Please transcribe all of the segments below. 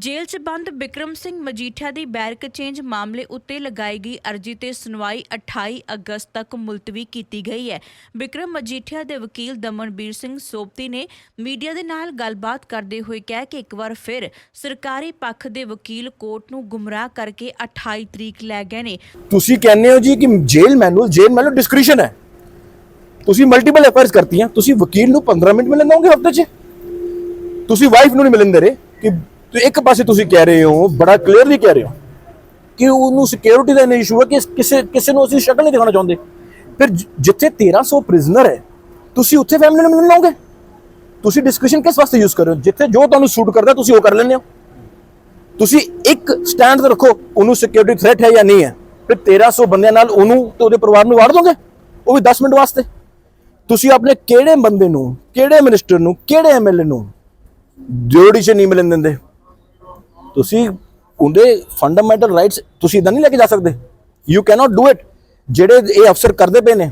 ਜੇਲ੍ਹ 'ਚ ਬੰਦ ਬਿਕਰਮ ਸਿੰਘ ਮਜੀਠੀਆ ਦੀ ਬੈਰਕ ਚੇਂਜ ਮਾਮਲੇ ਉੱਤੇ ਲਗਾਈ ਗਈ ਅਰਜੀ ਤੇ ਸੁਣਵਾਈ 28 ਅਗਸਤ ਤੱਕ ਮੁਲਤਵੀ ਕੀਤੀ ਗਈ ਹੈ। ਬਿਕਰਮ ਮਜੀਠੀਆ ਦੇ ਵਕੀਲ ਦਮਨਬੀਰ ਸਿੰਘ ਸੋਪਤੀ ਨੇ ਮੀਡੀਆ ਦੇ ਨਾਲ ਗੱਲਬਾਤ ਕਰਦੇ ਹੋਏ ਕਿਹਾ ਕਿ ਇੱਕ ਵਾਰ ਫਿਰ ਸਰਕਾਰੀ ਪੱਖ ਦੇ ਵਕੀਲ ਕੋਰਟ ਨੂੰ ਗੁੰਮਰਾਹ ਕਰਕੇ 28 ਤਰੀਕ ਲੈ ਗਏ ਨੇ। ਤੁਸੀਂ ਕਹਿੰਦੇ ਹੋ ਜੀ ਕਿ jail manual jail manual discretion ਹੈ। ਤੁਸੀਂ ਮਲਟੀਪਲ ਐਫਆਈਆਰਸ ਕਰਤੀਆਂ, ਤੁਸੀਂ ਵਕੀਲ ਨੂੰ 15 ਮਿੰਟ ਮਿਲਣ ਦੋਗੇ ਹਫ਼ਤੇ 'ਚ? ਤੁਸੀਂ ਵਾਈਫ ਨੂੰ ਨਹੀਂ ਮਿਲਣ ਦੇ ਰਹੇ ਕਿ ਤੁਸੀਂ ਇੱਕ ਪਾਸੇ ਤੁਸੀਂ ਕਹਿ ਰਹੇ ਹੋ, ਬੜਾ ਕਲੀਅਰਲੀ ਕਹਿ ਰਹੇ ਹੋ ਕਿ ਉਹਨੂੰ ਸਿਕਿਉਰਿਟੀ ਦਾ ਇਸ਼ੂ ਹੈ ਕਿ ਕਿਸੇ ਕਿਸੇ ਨੂੰ ਅਸੀਂ ਸ਼ਕਲ ਨਹੀਂ ਦਿਖਾਉਣਾ ਚਾਹੁੰਦੇ। ਫਿਰ ਜ- ਜਿੱਥੇ 1300 ਪ੍ਰਿਜ਼ਨਰ ਹੈ, ਤੁਸੀਂ ਉੱਥੇ ਫੈਮਿਲੀ ਨੂੰ ਮਿਲਣ ਲਾਓਗੇ ਤੁਸੀਂ ਡਿਸਕਸ਼ਨ ਕਿਸ ਵਾਸਤੇ ਯੂਜ਼ ਕਰ ਰਹੇ ਹੋ? ਜਿੱਥੇ ਜੋ ਤੁਹਾਨੂੰ ਸੂਟ ਕਰਦਾ, ਤੁਸੀਂ ਉਹ ਕਰ ਲੈਂਦੇ ਹੋ। ਤੁਸੀਂ ਇੱਕ ਸਟੈਂਡ ਤੇ ਰੱਖੋ, ਉਹਨੂੰ ਸਿਕਿਉਰਿਟੀ ਥ੍ਰੈਟ ਹੈ ਜਾਂ ਨਹੀਂ ਹੈ। ਫਿਰ 1300 ਬੰਦਿਆਂ ਨਾਲ ਉਹਨੂੰ ਤੇ ਉਹਦੇ ਪਰਿਵਾਰ ਨੂੰ ਵਾੜ ਦੋਗੇ? ਉਹ ਵੀ 10 ਮਿੰਟ ਵਾਸਤੇ। ਤੁਸੀਂ ਆਪਣੇ ਕਿਹੜੇ ਬੰਦੇ ਨੂੰ, ਕਿਹੜੇ ਮਿਨਿਸਟਰ ਨੂੰ, ਕਿਹੜੇ ਐਮਐਲਏ ਨੂੰ ਜੋੜੀ 'ਚ ਨਹੀਂ ਮਿਲਣ ਦਿੰਦੇ? ਤੁਸੀਂ ਉਹਦੇ ਫੰਡਾਮੈਂਟਲ ਰਾਈਟਸ ਤੁਸੀਂ ਇਦਾਂ ਨਹੀਂ ਲੈ ਕੇ ਜਾ ਸਕਦੇ। ਯੂ ਕੈਨੋਟ ਡੂ ਇਟ ਜਿਹੜੇ ਇਹ ਅਫਸਰ ਕਰਦੇ ਪਏ ਨੇ,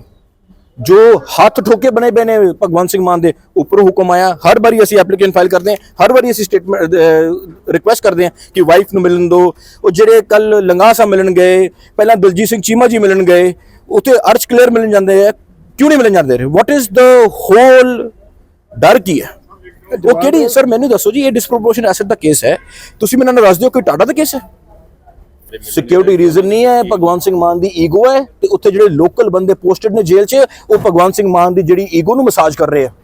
ਜੋ ਹੱਥ ਠੋਕੇ ਬਣੇ ਪਏ ਨੇ ਭਗਵੰਤ ਸਿੰਘ ਮਾਨ ਦੇ, ਉੱਪਰੋਂ ਹੁਕਮ ਆਇਆ, ਹਰ ਵਾਰੀ ਅਸੀਂ ਐਪਲੀਕੇਸ਼ਨ ਫਾਈਲ ਕਰਦੇ ਹਾਂ, ਹਰ ਵਾਰੀ ਅਸੀਂ ਸਟੇਟਮੈਂਟ ਰਿਕੁਐਸਟ ਕਰਦੇ ਹਾਂ ਕਿ ਵਾਈਫ ਨੂੰ ਮਿਲਣ ਦਿਓ। ਉਹ ਜਿਹੜੇ ਕੱਲ ਲੰਗਾਸਾ ਮਿਲਣ ਗਏ, ਪਹਿਲਾਂ ਦਲਜੀਤ ਸਿੰਘ ਚੀਮਾ ਜੀ ਮਿਲਣ ਗਏ, ਉੱਥੇ ਅਰਚ ਕਲੀਅਰ ਮਿਲਣ ਜਾਂਦੇ ਆ, ਕਿਉਂ ਨਹੀਂ ਮਿਲਣ ਜਾਂਦੇ ਵਾਟ ਇਜ਼ ਦ ਹੋਲ ਡਰ ਕੀ ਹੈ? ਉਹ ਕਿਹੜੀ? ਸਰ ਮੈਨੂੰ ਦੱਸੋ ਜੀ, ਇਹ ਡਿਸਪ੍ਰੋਪੋਰਸ਼ਨ ਐਸੈਟ ਦਾ ਕੇਸ ਹੈ। ਤੁਸੀਂ ਮੈਨੂੰ ਦੱਸ ਦਿਓ, ਕੋਈ ਟਾਟਾ ਦਾ ਕੇਸ ਹੈ? ਸਿਕਿਉਰਿਟੀ ਰੀਜ਼ਨ ਨਹੀਂ ਹੈ ਭਗਵੰਤ ਸਿੰਘ ਮਾਨ ਦੀ ਈਗੋ ਹੈ ਤੇ ਉੱਥੇ ਜਿਹੜੇ ਲੋਕਲ ਬੰਦੇ ਪੋਸਟਡ ਨੇ ਜੇਲ੍ਹ 'ਚ, ਉਹ ਭਗਵੰਤ ਸਿੰਘ ਮਾਨ ਦੀ ਜਿਹੜੀ ਈਗੋ ਨੂੰ ਮਸਾਜ ਕਰ ਰਹੇ ਆ।